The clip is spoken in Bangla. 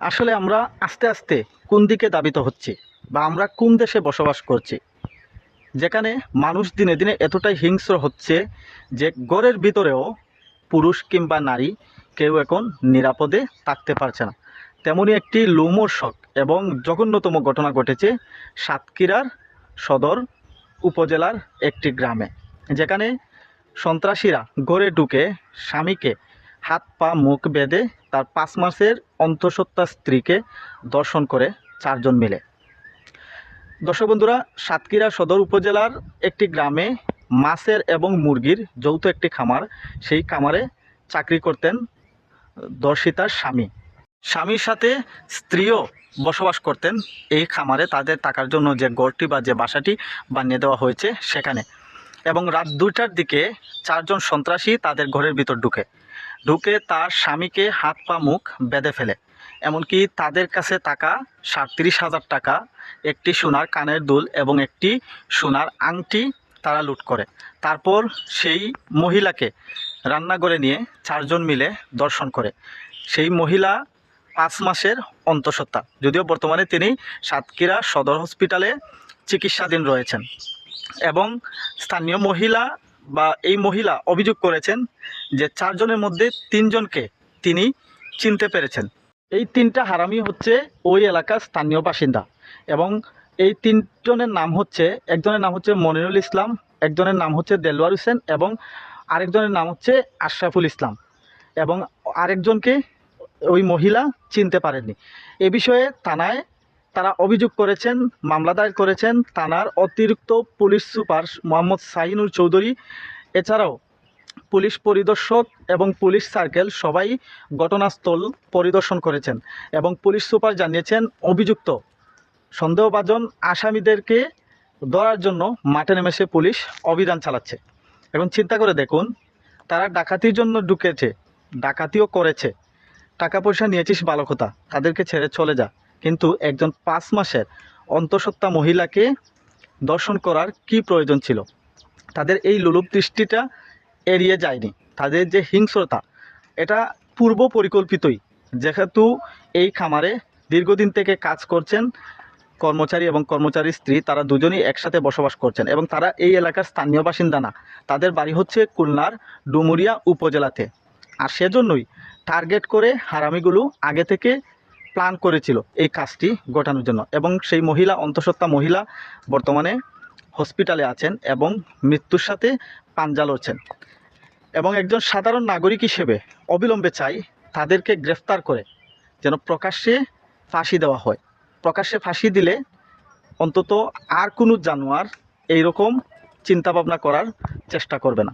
আসলে আমরা আস্তে আস্তে কোন দিকে দাবিত হচ্ছি বা আমরা কোন দেশে বসবাস করছি? যেখানে মানুষ দিনে দিনে এতটাই হিংস্র হচ্ছে যে ঘরের ভিতরেও পুরুষ কিংবা নারী কেউ এখন নিরাপদে থাকতে পারছে না। তেমনই একটি লোমর্ষক এবং জঘন্যতম ঘটনা ঘটেছে সাতক্ষীরার সদর উপজেলার একটি গ্রামে, যেখানে সন্ত্রাসীরা গড়ে ঢুকে স্বামীকে হাত, পা, মুখ বেঁধে তার পাঁচ মাসের অন্তঃসত্ত্বা স্ত্রীকে দর্শন করে চারজন মিলে। দর্শক বন্ধুরা, সাতক্ষীরা সদর উপজেলার একটি গ্রামে মাছের এবং মুরগির যৌথ একটি খামার। সেই খামারে চাকরি করতেন দর্শিতার স্বামী। স্বামীর সাথে স্ত্রীও বসবাস করতেন। এই খামারে তাদের থাকার জন্য যে গড়টি বা যে বাসাটি বানিয়ে দেওয়া হয়েছে সেখানে। এবং রাত দুইটার দিকে চারজন সন্ত্রাসী তাদের ঘরের ভিতর ঢুকে। ঢুকে তার স্বামীকে হাত পা মুখ বেঁধে ফেলে। এমনকি তাদের কাছে টাকা সাতত্রিশ হাজার টাকা, একটি সোনার কানের দুল এবং একটি সোনার আংটি তারা লুট করে। তারপর সেই মহিলাকে রান্নাঘরে নিয়ে চারজন মিলে দর্শন করে। সেই মহিলা পাঁচ মাসের অন্তঃসত্ত্বা, যদিও বর্তমানে তিনি সাতক্ষীরা সদর হসপিটালে চিকিৎসাধীন রয়েছেন। এবং স্থানীয় মহিলা বা এই মহিলা অভিযোগ করেছেন যে চারজনের মধ্যে তিনজনকে তিনি চিনতে পেরেছেন। এই তিনটা হারামি হচ্ছে ওই এলাকার স্থানীয় বাসিন্দা এবং এই তিনজনের নাম হচ্ছে, একজনের নাম হচ্ছে মনিরুল ইসলাম, একজনের নাম হচ্ছে দেলওয়ার হোসেন এবং আরেকজনের নাম হচ্ছে আশরাফুল ইসলাম এবং আরেকজনকে ওই মহিলা চিনতে পারেননি। এ বিষয়ে থানায় তারা অভিযোগ করেছেন, মামলা দায়ের করেছেন থানার অতিরিক্ত পুলিশ সুপার মোহাম্মদ সাহিনুর চৌধুরী। এছাড়াও পুলিশ পরিদর্শক এবং পুলিশ সার্কেল সবাই ঘটনাস্থল পরিদর্শন করেছেন এবং পুলিশ সুপার জানিয়েছেন, অভিযুক্ত সন্দেহভাজন আসামিদেরকে ধরার জন্য মাঠে নেমেছে পুলিশ অভিযান চালাচ্ছে। এখন চিন্তা করে দেখুন, তারা ডাকাতির জন্য ঢুকেছে, ডাকাতিও করেছে। টাকা পয়সা নিয়েছিস ভালো কথা তাদেরকে ছেড়ে চলে যা। কিন্তু একজন পাঁচ মাসের অন্তঃসত্ত্বা মহিলাকে দর্শন করার কি প্রয়োজন ছিল? তাদের এই লোলুপ দৃষ্টিটা এড়িয়ে যায়নি। তাদের যে হিংস্রতা, এটা পূর্ব পরিকল্পিতই। যেহেতু এই খামারে দীর্ঘদিন থেকে কাজ করছেন কর্মচারী এবং কর্মচারী স্ত্রী, তারা দুজনেই একসাথে বসবাস করছেন এবং তারা এই এলাকার স্থানীয় বাসিন্দা না। তাদের বাড়ি হচ্ছে খুলনার ডুমুরিয়া উপজেলাতে। আর সেজন্যই টার্গেট করে হারামিগুলো আগে থেকে প্ল্যান করেছিল এই কাজটি ঘটানোর জন্য। এবং সেই মহিলা, অন্তঃসত্ত্বা মহিলা বর্তমানে হসপিটালে আছেন এবং মৃত্যুর সাথে পাঞ্জা লড়ছেন। এবং একজন সাধারণ নাগরিক হিসেবে অবিলম্বে চাই তাদেরকে গ্রেফতার করে যেন প্রকাশ্যে ফাঁসি দেওয়া হয়। প্রকাশ্যে ফাঁসি দিলে অন্তত আর কোনো জানোয়ার এইরকম চিন্তাভাবনা করার চেষ্টা করবে না।